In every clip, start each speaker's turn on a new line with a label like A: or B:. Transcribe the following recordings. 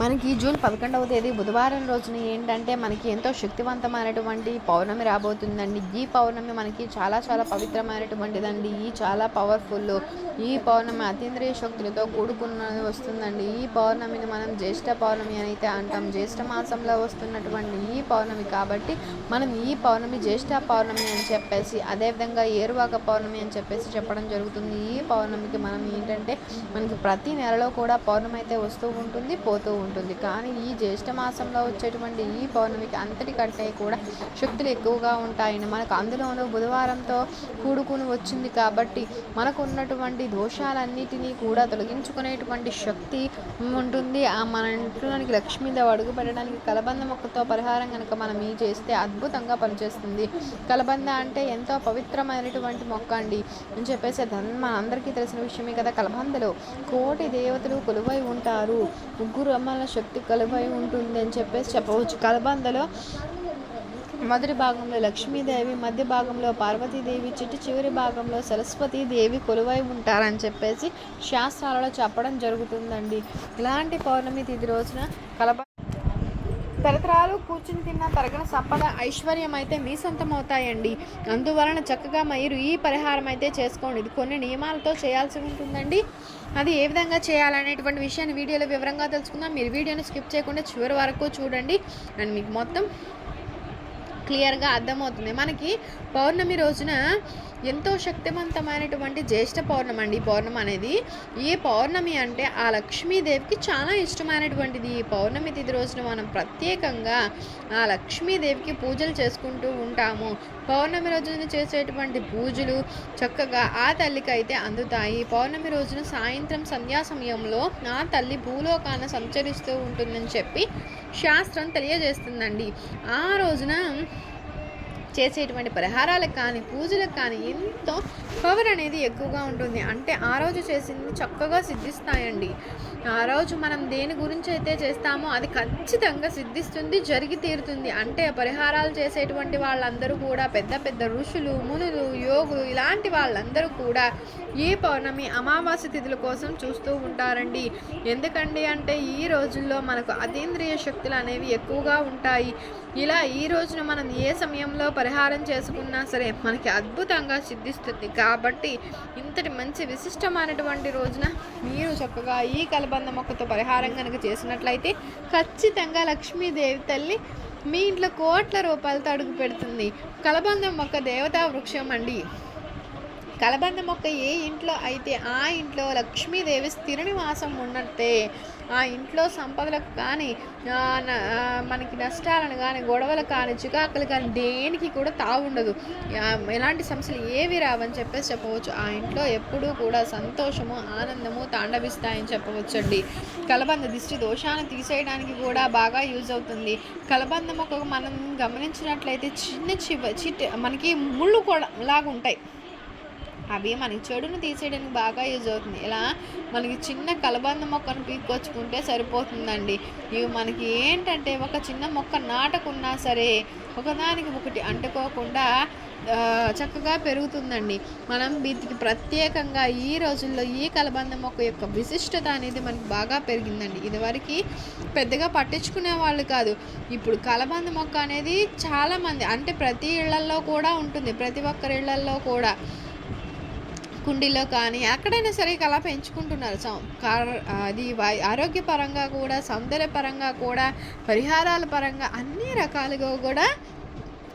A: మనకి జూన్ పదకొండవ తేదీ బుధవారం రోజున ఏంటంటే మనకి ఎంతో శక్తివంతమైనటువంటి పౌర్ణమి రాబోతుందండి. ఈ పౌర్ణమి మనకి చాలా చాలా పవిత్రమైనటువంటిదండి. ఈ చాలా పవర్ఫుల్ ఈ పౌర్ణమి అతీంద్రియ శక్తులతో కూడుకున్న వస్తుందండి. ఈ పౌర్ణమిని మనం జ్యేష్ఠ పౌర్ణమి అని అయితే అంటాం. జ్యేష్ఠ మాసంలో వస్తున్నటువంటి ఈ పౌర్ణమి కాబట్టి మనం ఈ పౌర్ణమి జ్యేష్ఠ పౌర్ణమి అని చెప్పేసి అదేవిధంగా ఏరువాక పౌర్ణమి అని చెప్పేసి చెప్పడం జరుగుతుంది. ఈ పౌర్ణమికి మనం ఏంటంటే మనకి ప్రతి నెలలో కూడా పౌర్ణమి అయితే వస్తూ ఉంటుంది పోతూ ఉంటుంది ఉంటుంది. కానీ ఈ జ్యేష్ఠ మాసంలో వచ్చేటువంటి ఈ పౌర్ణమికి అంతటికంటే కూడా శక్తులు ఎక్కువగా ఉంటాయని మనకు అందులోనూ బుధవారంతో కూడుకుని వచ్చింది కాబట్టి మనకు ఉన్నటువంటి దోషాలన్నిటినీ కూడా తొలగించుకునేటువంటి శక్తి ఉంటుంది. ఆ మన ఇంట్లోనికి లక్ష్మీదేవి అడుగు పెట్టడానికి కలబంద మొక్కతో పరిహారం కనుక మనం ఈ చేస్తే అద్భుతంగా పనిచేస్తుంది. కలబంద అంటే ఎంతో పవిత్రమైనటువంటి మొక్క అండి. అని చెప్పేసి మన అందరికీ తెలిసిన విషయమే కదా కలబందలో కోటి దేవతలు కొలువై ఉంటారు. ముగ్గురు అమ్మ అమ్మల శక్తి కలువై ఉంటుంది అని చెప్పేసి చెప్పవచ్చు. కలబందలో మొదటి భాగంలో లక్ష్మీదేవి మధ్య భాగంలో పార్వతీదేవి చిట్టి చివరి భాగంలో సరస్వతీదేవి కొలువై ఉంటారని చెప్పేసి శాస్త్రాలలో చెప్పడం జరుగుతుందండి. ఇలాంటి పౌర్ణమి తిథి రోజున కలబ తరతరాలు కూర్చుని తిన్న తరగన సంపద ఐశ్వర్యం అయితే మీ సొంతం అవుతాయండి అందువలన చక్కగా మీరు ఈ పరిహారం అయితే చేసుకోండి. ఇది కొన్ని నియమాలతో చేయాల్సి ఉంటుందండి. అది ఏ విధంగా చేయాలనేటువంటి విషయాన్ని వీడియోలో వివరంగా తెలుసుకుందాం. మీరు వీడియోని స్కిప్ చేయకుండా చివరి వరకు చూడండి. అండ్ మీకు మొత్తం క్లియర్గా అర్థమవుతుంది. మనకి పౌర్ణమి రోజున ఎంతో శక్తివంతమైనటువంటి జ్యేష్ఠ పౌర్ణమి అండి ఈ పౌర్ణమి అనేది. ఈ పౌర్ణమి అంటే ఆ లక్ష్మీదేవికి చాలా ఇష్టమైనటువంటిది. ఈ పౌర్ణమి తిథి రోజున మనం ప్రత్యేకంగా ఆ లక్ష్మీదేవికి పూజలు చేసుకుంటూ ఉంటాము. పౌర్ణమి రోజున చేసేటువంటి పూజలు చక్కగా ఆ తల్లికి అయితే అందుతాయి. పౌర్ణమి రోజున సాయంత్రం సంధ్యా సమయంలో ఆ తల్లి భూలోకాన సంచరిస్తూ ఉంటుందని చెప్పి శాస్త్రం తెలియజేస్తుందండి. ఆ రోజున చేసేటువంటి పరిహారాలకు కానీ పూజలకు కానీ ఎంతో పవర్ అనేది ఎక్కువగా ఉంటుంది. అంటే ఆ రోజు చేసింది చక్కగా సిద్ధిస్తాయండి. ఆ రోజు మనం దేని గురించి అయితే చేస్తామో అది ఖచ్చితంగా సిద్ధిస్తుంది జరిగి తీరుతుంది. అంటే పరిహారాలు చేసేటువంటి వాళ్ళందరూ కూడా పెద్ద పెద్ద ఋషులు మునులు యోగులు ఇలాంటి వాళ్ళందరూ కూడా ఈ పౌర్ణమి అమావాస్య తిథుల కోసం చూస్తూ ఉంటారండి. ఎందుకండి అంటే ఈ రోజుల్లో మనకు అతీంద్రియ శక్తులు అనేవి ఎక్కువగా ఉంటాయి. ఇలా ఈ రోజున మనం ఏ సమయంలో పరిహారం చేసుకున్నా సరే మనకి అద్భుతంగా సిద్ధిస్తుంది. కాబట్టి ఇంతటి మంచి విశిష్టమైనటువంటి రోజున మీరు చక్కగా ఈ కలబంద మొక్కతో పరిహారం కనుక చేసినట్లయితే ఖచ్చితంగా లక్ష్మీదేవి తల్లి మీ ఇంట్లో కోట్ల రూపాయలతో అడుగు పెడుతుంది. కలబంద మొక్క దేవతా వృక్షం అండి. కలబంద మొక్క ఏ ఇంట్లో అయితే ఆ ఇంట్లో లక్ష్మీదేవి స్థిర నివాసం ఉన్నట్టే ఇంట్లో సంపదలకు కానీ మనకి నష్టాలను కానీ గొడవలు కానీ చికాకులు కానీ దేనికి కూడా తావుండదు ఎలాంటి సమస్యలు ఏవి రావని చెప్పేసి చెప్పవచ్చు. ఆ ఇంట్లో ఎప్పుడూ కూడా సంతోషము ఆనందము తాండవిస్తాయని చెప్పవచ్చండి. కలబంద దిష్టి దోషాన్ని తీసేయడానికి కూడా బాగా యూజ్ అవుతుంది. కలబంద మొక్క మనం గమనించినట్లయితే చిన్న చివ చిట్ మనకి ముళ్ళు కూడా లాగా ఉంటాయి అవి మనకి చెడును తీసేయడానికి బాగా యూజ్ అవుతుంది. ఇలా మనకి చిన్న కలబంద మొక్కను పీక్కొచ్చుకుంటే సరిపోతుందండి. ఇవి మనకి ఏంటంటే ఒక చిన్న మొక్క నాటకున్నా సరే ఒకదానికి ఒకటి అంటుకోకుండా చక్కగా పెరుగుతుందండి. మనం వీటికి ప్రత్యేకంగా ఈ రోజుల్లో ఈ కలబంద మొక్క యొక్క విశిష్టత అనేది మనకు బాగా పెరిగిందండి. ఇదివరకు పెద్దగా పట్టించుకునే వాళ్ళు కాదు. ఇప్పుడు కలబంద మొక్క అనేది చాలామంది అంటే ప్రతి ఇళ్ళల్లో కూడా ఉంటుంది. ప్రతి ఒక్కరి ఇళ్ళల్లో కూడా. కుండీలో కానీ ఎక్కడైనా సరే కళ పెంచుకుంటున్నారు. అది వై- ఆరోగ్యపరంగా కూడా సౌందర్యపరంగా కూడా పరిహారాల పరంగా అన్ని రకాలుగా కూడా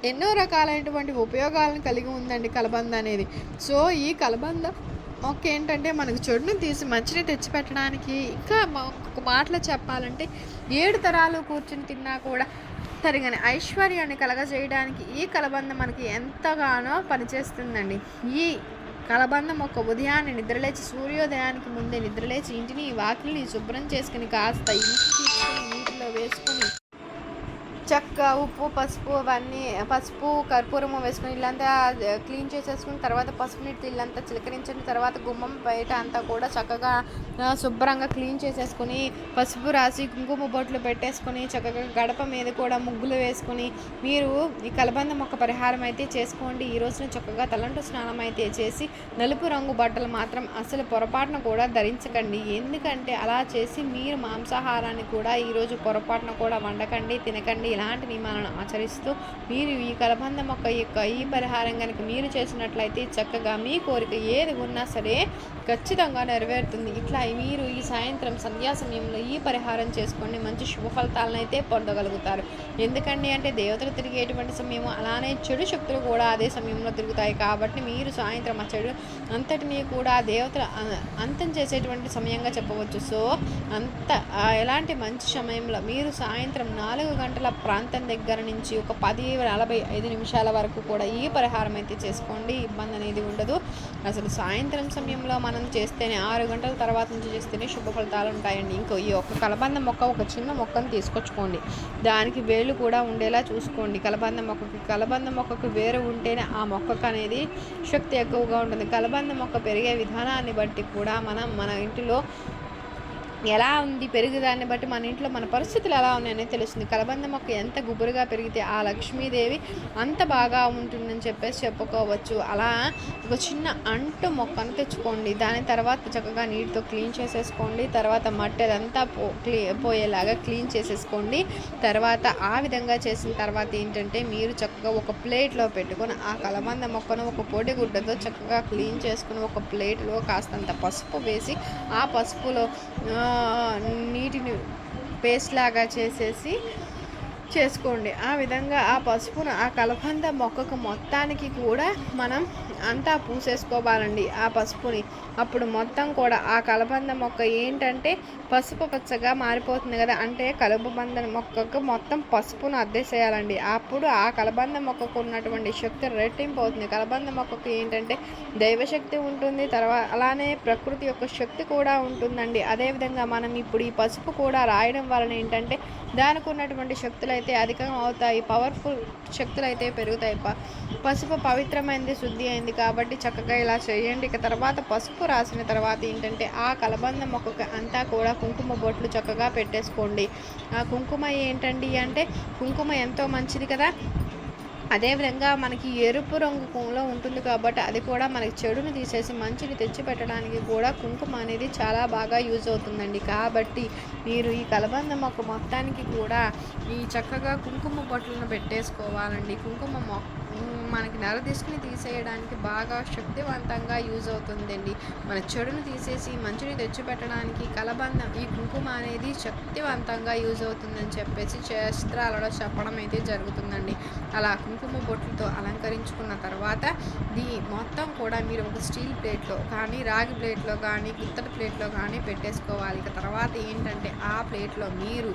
A: ఎన్నో రకాలైనటువంటి ఉపయోగాలను కలిగి ఉందండి కలబంద అనేది. సో ఈ కలబంద మొక్క ఏంటంటే మనకు చెడును తీసి మంచిని తెచ్చిపెట్టడానికి ఇంకా ఒక మాటలో చెప్పాలంటే ఏడు తరాలు కూర్చుని తిన్నా కూడా తరిగని ఐశ్వర్యాన్ని కలగజేయడానికి ఈ కలబంద మనకి ఎంతగానో పనిచేస్తుందండి. ఈ కలబందం ఒక ఉదయాన్నే నిద్రలేచి సూర్యోదయానికి ముందే నిద్రలేచి ఇంటిని వాకిలిని శుభ్రం చేసుకుని కాస్త ఇంటికి తీసుకుని నీటిలో వేసుకుని చెక్క ఉప్పు పసుపు అవన్నీ పసుపు కర్పూరము వేసుకుని ఇల్లంతా క్లీన్ చేసేసుకుని తర్వాత పసుపు నీటి ఇల్లంతా చిలకరించిన తర్వాత గుమ్మం బయట అంతా కూడా చక్కగా శుభ్రంగా క్లీన్ చేసేసుకుని పసుపు రాసి కుంకుమ బొట్లు పెట్టేసుకుని చక్కగా గడప మీద కూడా ముగ్గులు వేసుకుని మీరు ఈ కలబంద మొక్క పరిహారం అయితే చేసుకోండి. ఈ రోజున చక్కగా తలంటు స్నానం అయితే చేసి నలుపు రంగు బట్టలు మాత్రం అసలు పొరపాటున కూడా ధరించకండి. ఎందుకంటే అలా చేసి మీరు మాంసాహారాన్ని కూడా ఈరోజు పొరపాటున కూడా వండకండి తినకండి ఎలాంటి నియమాలను ఆచరిస్తూ మీరు ఈ కలబంద మొక్క యొక్క ఈ పరిహారం కనుక మీరు చేసినట్లయితే చక్కగా మీ కోరిక ఏది ఉన్నా సరే ఖచ్చితంగా నెరవేరుతుంది. ఇట్లా మీరు ఈ సాయంత్రం సంధ్యా సమయంలో ఈ పరిహారం చేసుకోండి మంచి శుభ ఫలితాలను అయితే పొందగలుగుతారు. ఎందుకండి అంటే దేవతలు తిరిగేటువంటి సమయం అలానే చెడు శక్తులు కూడా అదే సమయంలో తిరుగుతాయి. కాబట్టి మీరు సాయంత్రం ఆ చెడు అంతటినీ కూడా దేవతలు అంతం చేసేటువంటి సమయంగా చెప్పవచ్చు. సో అంత ఎలాంటి మంచి సమయంలో మీరు సాయంత్రం నాలుగు గంటల ప్రాంతం దగ్గర నుంచి ఒక పది నలభై ఐదు నిమిషాల వరకు కూడా ఈ పరిహారం అయితే చేసుకోండి. ఇబ్బంది అనేది ఉండదు. అసలు సాయంత్రం సమయంలో మనం చేస్తేనే ఆరు గంటల తర్వాత నుంచి చేస్తేనే శుభ ఫలితాలు ఉంటాయండి. ఇంకో ఈ ఒక కలబంద మొక్క ఒక చిన్న మొక్కను తీసుకొచ్చుకోండి. దానికి వేళ్ళు కూడా ఉండేలా చూసుకోండి. కలబంద మొక్కకి కలబంద మొక్కకు వేరు ఉంటేనే ఆ మొక్కకు అనేది శక్తి ఎక్కువగా ఉంటుంది. కలబంద మొక్క పెరిగే విధానాన్ని బట్టి కూడా మనం మన ఇంటిలో ఎలా ఉంది పెరుగుదాన్ని బట్టి మన ఇంట్లో మన పరిస్థితులు ఎలా ఉన్నాయని తెలుస్తుంది. కలబంద మొక్క ఎంత గుబురుగా పెరిగితే ఆ లక్ష్మీదేవి అంత బాగా ఉంటుందని చెప్పేసి చెప్పుకోవచ్చు. అలా ఒక చిన్న అంటు మొక్కను తెచ్చుకోండి. దాని తర్వాత చక్కగా నీటితో క్లీన్ చేసేసుకోండి. తర్వాత మట్టి అదంతా పో క్లీ పోయేలాగా క్లీన్ చేసేసుకోండి. తర్వాత ఆ విధంగా చేసిన తర్వాత ఏంటంటే మీరు చక్కగా ఒక ప్లేట్లో పెట్టుకొని ఆ కలబంద మొక్కను ఒక పొడి గుడ్డతో చక్కగా క్లీన్ చేసుకుని ఒక ప్లేట్లో కాస్తంత పసుపు వేసి ఆ పసుపులో నీటిని పేస్ట్ లాగా చేసేసి చేసుకోండి. ఆ విధంగా ఆ పసుపును ఆ కలబంద మొక్కకు మొత్తానికి కూడా మనం అంతా పూసేసుకోవాలండి ఆ పసుపుని. అప్పుడు మొత్తం కూడా ఆ కలబంద మొక్క ఏంటంటే పసుపు పచ్చగా మారిపోతుంది కదా. అంటే కలబంద మొక్కకు మొత్తం పసుపును అద్దేసేయాలండి. అప్పుడు ఆ కలబంద మొక్కకు ఉన్నటువంటి శక్తి రెట్టింపు అవుతుంది కలబంద మొక్కకు ఏంటంటే దైవశక్తి ఉంటుంది. తర్వాత అలానే ప్రకృతి యొక్క శక్తి కూడా ఉంటుందండి. అదేవిధంగా మనం ఇప్పుడు ఈ పసుపు కూడా రాయడం వలన ఏంటంటే దానికి ఉన్నటువంటి శక్తులు అయితే అధికం అవుతాయి. పవర్ఫుల్ శక్తులు అయితే పెరుగుతాయి పసుపు పవిత్రమైంది శుద్ధి అయింది కాబట్టి చక్కగా ఇలా చేయండి. ఇక తర్వాత పసుపు రాసిన తర్వాత ఏంటంటే ఆ కలబంద మొక్కకు అంతా కూడా కుంకుమ బొట్లు చక్కగా పెట్టేసుకోండి. ఆ కుంకుమ ఏంటండి అంటే కుంకుమ ఎంతో మంచిది కదా. అదేవిధంగా మనకి ఎరుపు రంగు కుంలో ఉంటుంది కాబట్టి అది కూడా మనకి చెడుని తీసేసి మంచిని తెచ్చి పెట్టడానికి కూడా కుంకుమ అనేది చాలా బాగా యూజ్ అవుతుందండి. కాబట్టి మీరు ఈ కలబంద మొక్క మొత్తానికి కూడా ఈ చక్కగా కుంకుమ బొట్లను పెట్టేసుకోవాలండి. కుంకుమ మొక్క మనకి నరదిష్టిని తీసేయడానికి బాగా శక్తివంతంగా యూజ్ అవుతుందండి. మన చెడును తీసేసి మంచిని తెచ్చిపెట్టడానికి కలబందం ఈ కుంకుమ అనేది శక్తివంతంగా యూజ్ అవుతుందని చెప్పేసి శాస్త్రాలలో చెప్పడం అయితే జరుగుతుందండి. అలా కుంకుమ బొట్లతో అలంకరించుకున్న తర్వాత దీ మొత్తం కూడా మీరు ఒక స్టీల్ ప్లేట్లో కానీ రాగి ప్లేట్లో కానీ గుత్తడి ప్లేట్లో కానీ పెట్టేసుకోవాలి. ఇక తర్వాత ఏంటంటే ఆ ప్లేట్లో మీరు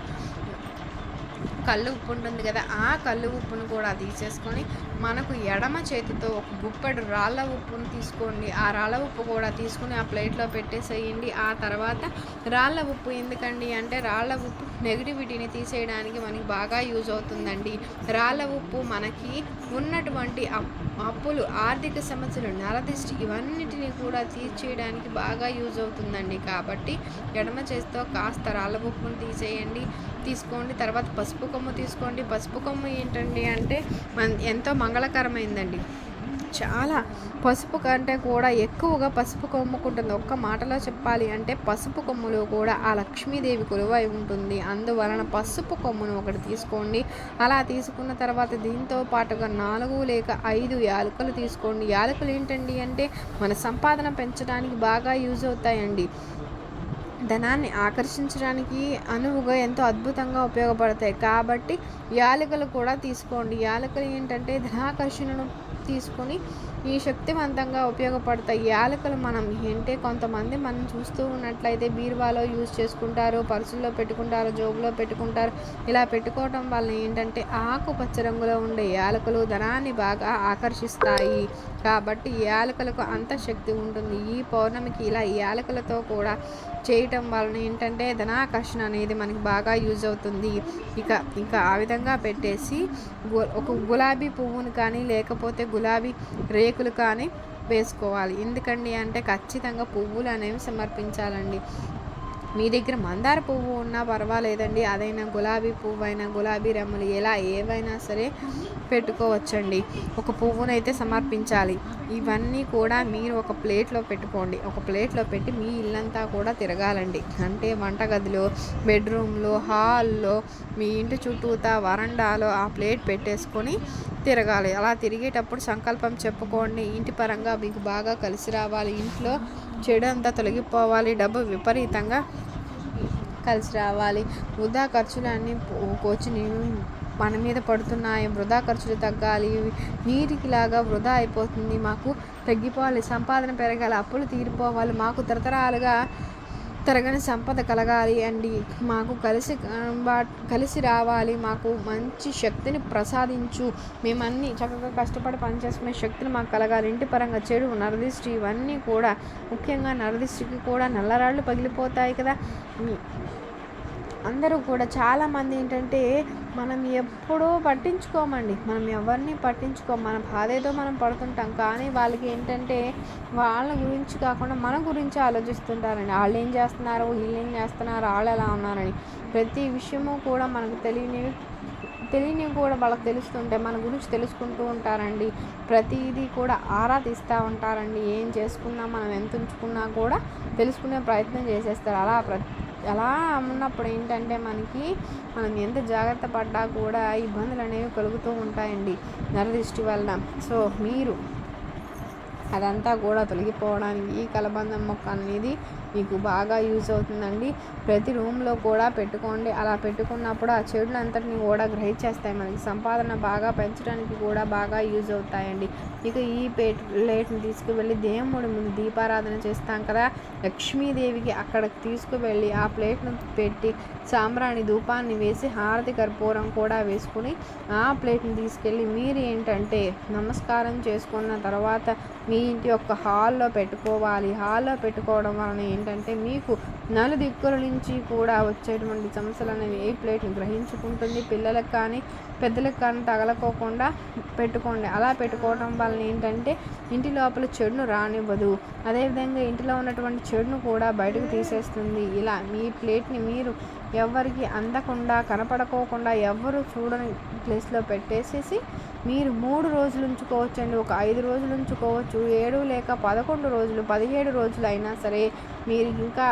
A: కళ్ళు ఉప్పు ఉంటుంది కదా ఆ కళ్ళు ఉప్పును కూడా తీసేసుకొని మనకు ఎడమ చేతితో ఒక గుప్పెడు రాళ్ళ ఉప్పును తీసుకోండి. ఆ రాళ్ళ ఉప్పు కూడా తీసుకుని ఆ ప్లేట్లో పెట్టేసేయండి. ఆ తర్వాత రాళ్ళ ఉప్పు ఎందుకండి అంటే రాళ్ళ ఉప్పు నెగిటివిటీని తీసేయడానికి మనకి బాగా యూజ్ అవుతుందండి. రాళ్ళ ఉప్పు మనకి ఉన్నటువంటి అప్- అప్పులు ఆర్థిక సమస్యలు నరదిష్టి ఇవన్నిటిని కూడా తీర్చేయడానికి బాగా యూజ్ అవుతుందండి. కాబట్టి ఎడమ చేతితో కాస్త రాళ్ళ ఉప్పును తీసేయండి. తీసుకోండి. తర్వాత పసుపు కొమ్ము తీసుకోండి. పసుపు కొమ్ము ఏంటండి అంటే మన ఎంతో మంగళకరమైందండి. చాలా పసుపు కంటే కూడా ఎక్కువగా పసుపు కొమ్ముకుంటుంది. ఒక్క మాటలో చెప్పాలి అంటే పసుపు కొమ్ములో కూడా ఆ లక్ష్మీదేవి కొలువై ఉంటుంది. అందువలన పసుపు కొమ్మును ఒకటి తీసుకోండి. అలా తీసుకున్న తర్వాత దీంతో పాటుగా నాలుగు లేక ఐదు యాలకులు తీసుకోండి. యాలకులు ఏంటండి అంటే మన సంపాదన పెంచడానికి బాగా యూజ్ అవుతాయండి. ధనాన్ని ఆకర్షించడానికి అనువుగా ఎంతో అద్భుతంగా ఉపయోగపడతాయి. కాబట్టి యాలకులు కూడా తీసుకోండి. యాలకులు ఏంటంటే ధనాకర్షణను తీసుకొని ఈ శక్తివంతంగా ఉపయోగపడతాయి. యాలకులు మనం అంటే కొంతమంది మనం చూస్తూ ఉన్నట్లయితే బీరువాలో యూజ్ చేసుకుంటారు పర్సుల్లో పెట్టుకుంటారు జోబులో పెట్టుకుంటారు. ఇలా పెట్టుకోవటం వల్ల ఏంటంటే ఆకుపచ్చ రంగులో ఉండే యాలకులు ధనాన్ని బాగా ఆకర్షిస్తాయి. కాబట్టి యాలకులకు అంత శక్తి ఉంటుంది. ఈ పౌర్ణమికి ఇలా యాలకులతో కూడా చేయటం వలన ఏంటంటే ధనాకర్షణ అనేది మనకి బాగా యూజ్ అవుతుంది. ఇక ఇంకా ఆ విధంగా పెట్టేసి ఒక గులాబీ పువ్వును కానీ లేకపోతే గులాబీ రేకులు కానీ వేసుకోవాలి. ఎందుకండి అంటే ఖచ్చితంగా పువ్వులు అనేవి సమర్పించాలండి. మీ దగ్గర మందార పువ్వు ఉన్నా పర్వాలేదండి. అదైనా గులాబీ పువ్వు అయినా గులాబీ రెమ్మలు ఎలా ఏవైనా సరే పెట్టుకోవచ్చండి. ఒక పువ్వునైతే సమర్పించాలి. ఇవన్నీ కూడా మీరు ఒక ప్లేట్లో పెట్టుకోండి. ఒక ప్లేట్లో పెట్టి మీ ఇల్లంతా కూడా తిరగాలండి. అంటే వంటగదిలో బెడ్రూమ్లో హాల్లో మీ ఇంటి చుట్టూతా వరండాలో ఆ ప్లేట్ పెట్టేసుకొని తిరగాలి. అలా తిరిగేటప్పుడు సంకల్పం చెప్పుకోండి. ఇంటి పరంగా మీకు బాగా కలిసి రావాలి. ఇంట్లో చెడు అంతా తొలగిపోవాలి. డబ్బు విపరీతంగా కలిసి రావాలి. వృధా ఖర్చులన్నీ వచ్చి మన మీద పడుతున్నాయి. వృధా ఖర్చులు తగ్గాలి. నీటికి లాగా వృధా అయిపోతుంది. మాకు తగ్గిపోవాలి. సంపాదన పెరగాలి. అప్పులు తీరిపోవాలి. మాకు తరతరాలుగా తరగని సంపద కలగాలి అండి. మాకు కలిసి కలిసి రావాలి. మాకు మంచి శక్తిని ప్రసాదించు. మేమన్నీ చక్కగా కష్టపడి పనిచేసుకునే శక్తిని మాకు కలగాలి. ఇంటి పరంగా చెడు నరదిష్టి ఇవన్నీ కూడా ముఖ్యంగా నరదిష్టికి కూడా నల్లరాళ్ళు పగిలిపోతాయి కదా. అందరూ కూడా చాలామంది ఏంటంటే మనం ఎప్పుడూ పట్టించుకోమండి. మనం ఎవరిని పట్టించుకోం. మన బాధ ఏదో మనం పడుతుంటాం. కానీ వాళ్ళకి ఏంటంటే వాళ్ళ గురించి కాకుండా మన గురించి ఆలోచిస్తుంటారండి. వాళ్ళు ఏం చేస్తున్నారు? వీళ్ళు ఏం చేస్తున్నారు? వాళ్ళు ఎలా ఉన్నారని. ప్రతి విషయము కూడా మనకు తెలియని తెలియనివి కూడా వాళ్ళకి తెలుస్తుంటే మన గురించి తెలుసుకుంటూ ఉంటారండి. ప్రతిదీ కూడా ఆరా తీస్తూ ఉంటారండి. ఏం చేసుకున్నా మనం ఎంత ఉంచుకున్నా కూడా తెలుసుకునే ప్రయత్నం చేసేస్తారు. అలా ప్రతి అలా ఉన్నప్పుడు ఏంటంటే మనకి మనం ఎంత జాగ్రత్త పడ్డా కూడా ఇబ్బందులు అనేవి కలుగుతూ ఉంటాయండి నరదిష్టి వలన. సో మీరు అదంతా కూడా తొలగిపోవడానికి ఈ కలబందం మొక్క అనేది మీకు బాగా యూజ్ అవుతుందండి. ప్రతి రూమ్లో కూడా పెట్టుకోండి. అలా పెట్టుకున్నప్పుడు ఆ చెడులు అంతటిని కూడా గ్రహించేస్తాయి మనకి. సంపాదన బాగా పెంచడానికి కూడా బాగా యూజ్ అవుతాయండి. ఇక ఈ ప్లేట్ని తీసుకువెళ్ళి దేవుడి ముందు దీపారాధన చేస్తాం కదా. లక్ష్మీదేవికి అక్కడికి తీసుకువెళ్ళి ఆ ప్లేట్ను పెట్టి సాంబ్రాణి ధూపాన్ని వేసి హారతి కర్పూరం కూడా వేసుకుని ఆ ప్లేట్ని తీసుకెళ్ళి మీరు ఏంటంటే నమస్కారం చేసుకున్న తర్వాత మీ ఇంటి యొక్క హాల్లో పెట్టుకోవాలి. హాల్లో పెట్టుకోవడం వలన ఏంటంటే మీకు నలుదిక్కుల నుంచి కూడా వచ్చేటువంటి సమస్యలు అనేవి ఏ ప్లేట్ని గ్రహించుకుంటుంది? పిల్లలకు కానీ పెద్దలకు కానీ తగలకోకుండా పెట్టుకోండి. అలా పెట్టుకోవడం వలన ఏంటంటే ఇంటి లోపల చెడును రానివ్వదు. అదేవిధంగా ఇంటిలో ఉన్నటువంటి చెడును కూడా బయటకు తీసేస్తుంది. ఇలా మీ ప్లేట్ని మీరు ఎవరికి అందకుండా కనపడకోకుండా ఎవరు చూడని ప్లేస్లో పెట్టేసేసి మీరు మూడు రోజులు ఉంచుకోవచ్చండి ఒక ఐదు రోజులు ఉంచుకోవచ్చు ఏడు లేక పదకొండు రోజులు పదిహేడు రోజులు అయినా సరే మీరు ఇంకా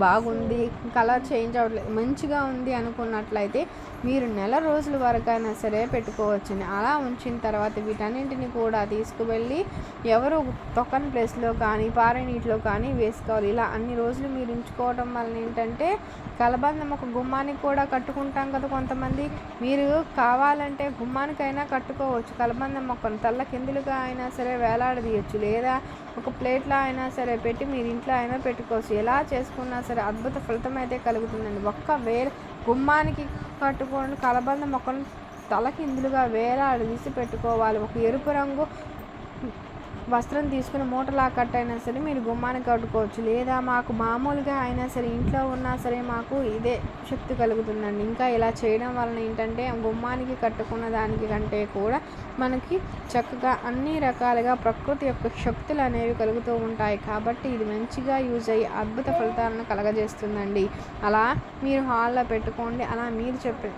A: బాగుంది కలర్ చేంజ్ అవ్వట్లేదు మంచిగా ఉంది అనుకున్నట్లయితే మీరు నెల రోజుల వరకైనా సరే పెట్టుకోవచ్చండి అలా ఉంచిన తర్వాత వీటన్నింటిని కూడా తీసుకువెళ్ళి ఎవరు తొక్కని ప్లేస్లో కానీ పారే నీటిలో కానీ వేసుకోవాలి. ఇలా అన్ని రోజులు మీరు ఉంచుకోవడం వల్ల ఏంటంటే కలబందం ఒక గుమ్మానికి కూడా కట్టుకుంటాం కదా కొంతమంది. మీరు కావాలంటే గుమ్మానికైనా కట్టుకోవచ్చు. కలబందం మొక్కను తల్ల కిందులుగా అయినా సరే వేలాడదీయచ్చు. లేదా ఒక ప్లేట్లో అయినా సరే పెట్టి మీరు ఇంట్లో అయినా పెట్టుకోవచ్చు. ఎలా చేసుకున్నా సరే అద్భుత ఫలితం అయితే కలుగుతుందండి. ఒక్క వేల గుమ్మానికి కట్టుకోండి కలబంద మొక్కను తలకిందులుగా వేలాడదీసి పెట్టుకోవాలి. ఒక ఎరుపు రంగు వస్త్రం తీసుకుని మూటలా కట్టైనా సరే మీరు గుమ్మానికి కట్టుకోవచ్చు. లేదా మాకు మామూలుగా అయినా సరే ఇంట్లో ఉన్నా సరే మాకు ఇదే శక్తి కలుగుతుందండి. ఇంకా ఇలా చేయడం వలన ఏంటంటే గుమ్మానికి కట్టుకున్న దానికి కంటే కూడా మనకి చక్కగా అన్ని రకాలుగా ప్రకృతి యొక్క శక్తులు అనేవి కలుగుతూ ఉంటాయి. కాబట్టి ఇది మంచిగా యూజ్ అయ్యి అద్భుత ఫలితాలను కలగజేస్తుందండి. అలా మీరు హాల్లో పెట్టుకోండి. అలా మీరు చెప్పే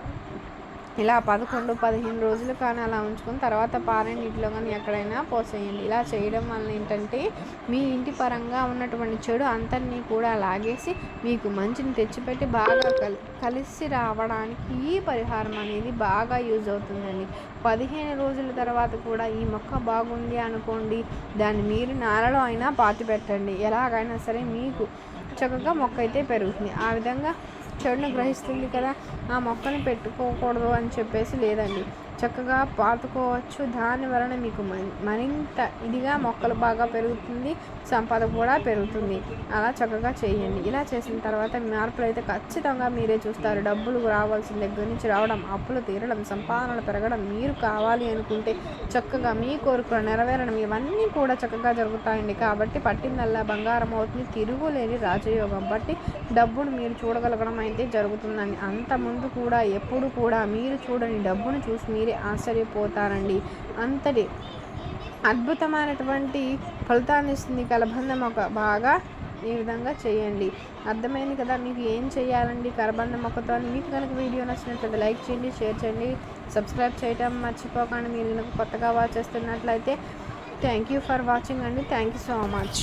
A: ఇలా పదకొండు పదిహేను రోజులు కానీ అలా ఉంచుకొని తర్వాత పారే నీటిలో కానీ ఎక్కడైనా పోసేయండి. ఇలా చేయడం వల్ల ఏంటంటే మీ ఇంటి పరంగా ఉన్నటువంటి చెడు అంతరినీ కూడా లాగేసి మీకు మంచిని తెచ్చిపెట్టి బాగా కలి కలిసి రావడానికి ఈ పరిహారం అనేది బాగా యూజ్ అవుతుందండి. పదిహేను రోజుల తర్వాత కూడా ఈ మొక్క బాగుంది అనుకోండి దాన్ని మీరు నారలో అయినా పాతి పెట్టండి ఎలాగైనా సరే మీకు చక్కగా మొక్క అయితే పెరుగుతుంది. ఆ విధంగా చెడును గ్రహిస్తుంది కదా ఆ మొక్కను పెట్టుకోకూడదు అని చెప్పేసి లేదండి. చక్కగా పాతుకోవచ్చు. దాని వలన మీకు మరింత ఇదిగా మొక్కలు బాగా పెరుగుతుంది సంపద కూడా పెరుగుతుంది. అలా చక్కగా చేయండి. ఇలా చేసిన తర్వాత మార్పులు అయితే ఖచ్చితంగా మీరే చూస్తారు. డబ్బులు రావాల్సిన దగ్గర నుంచి రావడం అప్పులు తీరడం సంపాదనలు పెరగడం మీరు కావాలి అనుకుంటే చక్కగా మీ కోరికలు నెరవేరడం ఇవన్నీ కూడా చక్కగా జరుగుతాయండి. కాబట్టి పట్టిందల్లా బంగారం అవుతుంది. తిరుగులేని రాజయోగం. బట్టి డబ్బును మీరు చూడగలగడం అయితే జరుగుతుందండి. అంత ముందు కూడా ఎప్పుడు కూడా మీరు చూడని డబ్బును చూసి మీరే ఆశ్చర్యపోతారండి. అంతటి అద్భుతమైనటువంటి ఫలితాన్ని ఇస్తుంది కలబంధం ఒక బాగా ఈ విధంగా చేయండి. అర్థమైంది కదా మీకు ఏం చేయాలండి కరబంధ మొక్కతో మీకు కనుక వీడియో నచ్చినట్లయితే లైక్ చేయండి షేర్ చేయండి సబ్స్క్రైబ్ చేయటం మర్చిపోకండి. మీరు కొత్తగా వాచ్ చేస్తున్నట్లయితే థ్యాంక్ యూ ఫర్ వాచింగ్ అండి. Thank you so much